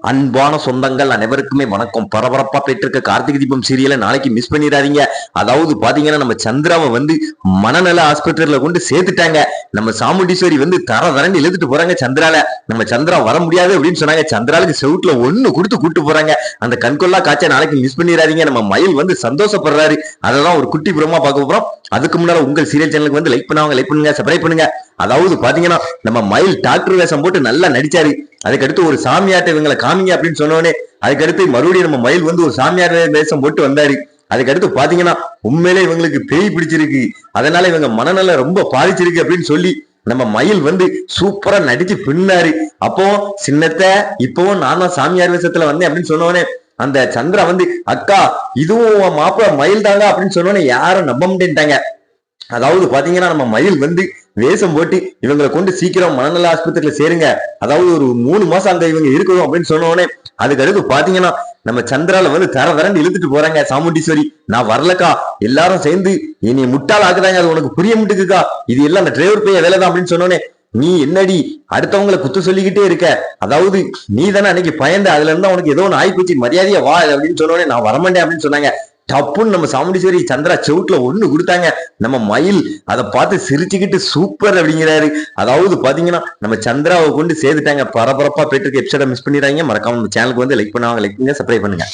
அன்பான சொந்தங்கள் அனைவருக்குமே வணக்கம். பரபரப்பா போயிட்டு இருக்க கார்த்திகை தீபம் சீரியலை நாளைக்கு மிஸ் பண்ணிடாதீங்க. அதாவது பாத்தீங்கன்னா நம்ம சந்திராவை வந்து மனநல ஆஸ்பத்திரியில கொண்டு சேர்த்துட்டாங்க. நம்ம சாமுண்டீஸ்வரி வந்து தர தரன்னு இழுத்துட்டு போறாங்க சந்திரால. நம்ம சந்திரா வர முடியாது அப்படின்னு சொன்னாங்க. சந்திராலுக்கு செவுட்ல ஒண்ணு கொடுத்து கூட்டு போறாங்க. அந்த கண்கொள்ளா காய்ச்சல் நாளைக்கு மிஸ் பண்ணிடாதீங்க. நம்ம மயில் வந்து சந்தோஷப்படுறாரு. அதெல்லாம் ஒரு குட்டி புறமா பார்க்க போறோம். அதுக்கு முன்னால உங்கள் சீரியல் சேனலுக்கு வந்து லைக் பண்ணுவாங்க லைக் பண்ணுங்க சப்ஸ்கிரைப் பண்ணுங்க. அதாவது பாத்தீங்கன்னா நம்ம மயில் டாக்டர் வேஷம் போட்டு நல்லா நடிச்சாரு. அதுக்கடுத்து ஒரு சாமியார்ட்ட இவங்களை காமிங்க அப்படின்னு சொன்னோடனே அதுக்கடுத்து மறுபடியும் நம்ம மயில் வந்து ஒரு சாமியார் வேஷம் போட்டு வந்தாரு. அதுக்கடுத்து பாத்தீங்கன்னா உண்மையிலே இவங்களுக்கு பேய் பிடிச்சிருக்கு. அதனால இவங்க மனநல ரொம்ப பாதிச்சிருக்கு அப்படின்னு சொல்லி நம்ம மயில் வந்து சூப்பரா நடிச்சு பின்னாரு. அப்போ சின்னத்தை இப்பவும் நான் தான் சாமியார் வேஷத்துல வந்தேன் அப்படின்னு சொன்னோடனே அந்த சந்திரா வந்து அக்கா இதுவும் மாப்பிள மாப்பிள்ள மயில் தாங்க அப்படின்னு சொன்னோன்னே யாரும் நம்ப முடியாங்க அதாவது பாத்தீங்கன்னா நம்ம மயில் வந்து வேஷம் போட்டு இவங்களை கொண்டு சீக்கிரம் மனநல ஆஸ்பத்திரியில சேருங்க. அதாவது ஒரு மூணு மாசம் அங்க இவங்க இருக்கணும் அப்படின்னு சொன்னோடனே அதுக்கு அடுத்து பாத்தீங்கன்னா நம்ம சந்திரால வந்து தர வரண்டு இழுத்துட்டு போறாங்க சாமுண்டீஸ்வரி. நான் வரலக்கா. எல்லாரும் சேர்ந்து இனி முட்டாள் ஆக்குறாங்க. அது உனக்கு புரிய முட்டுக்குக்கா இது எல்லாம் அந்த டிரைவர் போய் வேலை தான் அப்படின்னு சொன்னோடனே நீ என்னடி? அடுத்தவங்களை குத்து சொல்லிக்கிட்டே இருக்க. அதாவது நீ தானே அன்னைக்கு பயந்த அதுல இருந்தா உனக்கு ஏதோ ஒன்று ஆயிப்போச்சு. மரியாதையா வா அப்படின்னு சொன்னோடனே நான் வரமாட்டேன் அப்படின்னு சொன்னாங்க. டப்புன்னு நம்ம சாமுண்டீஸ்வரி சந்திரா செவுட்ல ஒண்ணு கொடுத்தாங்க. நம்ம மயில் அதை பார்த்து சிரிச்சுக்கிட்டு சூப்பர் அப்படிங்கிறாரு. அதாவது பாத்தீங்கன்னா நம்ம சந்திராவை கொண்டு சேர்த்துட்டாங்க. பரபரப்பா போயிட்டு இருக்க எபிசோட மிஸ் பண்ணிடுறாங்க மறக்காம நம்ம சேனலுக்கு வந்து லைக் பண்ணுவாங்க லைக் பண்ணுங்க சப்ஸ்கிரைப் பண்ணுங்க.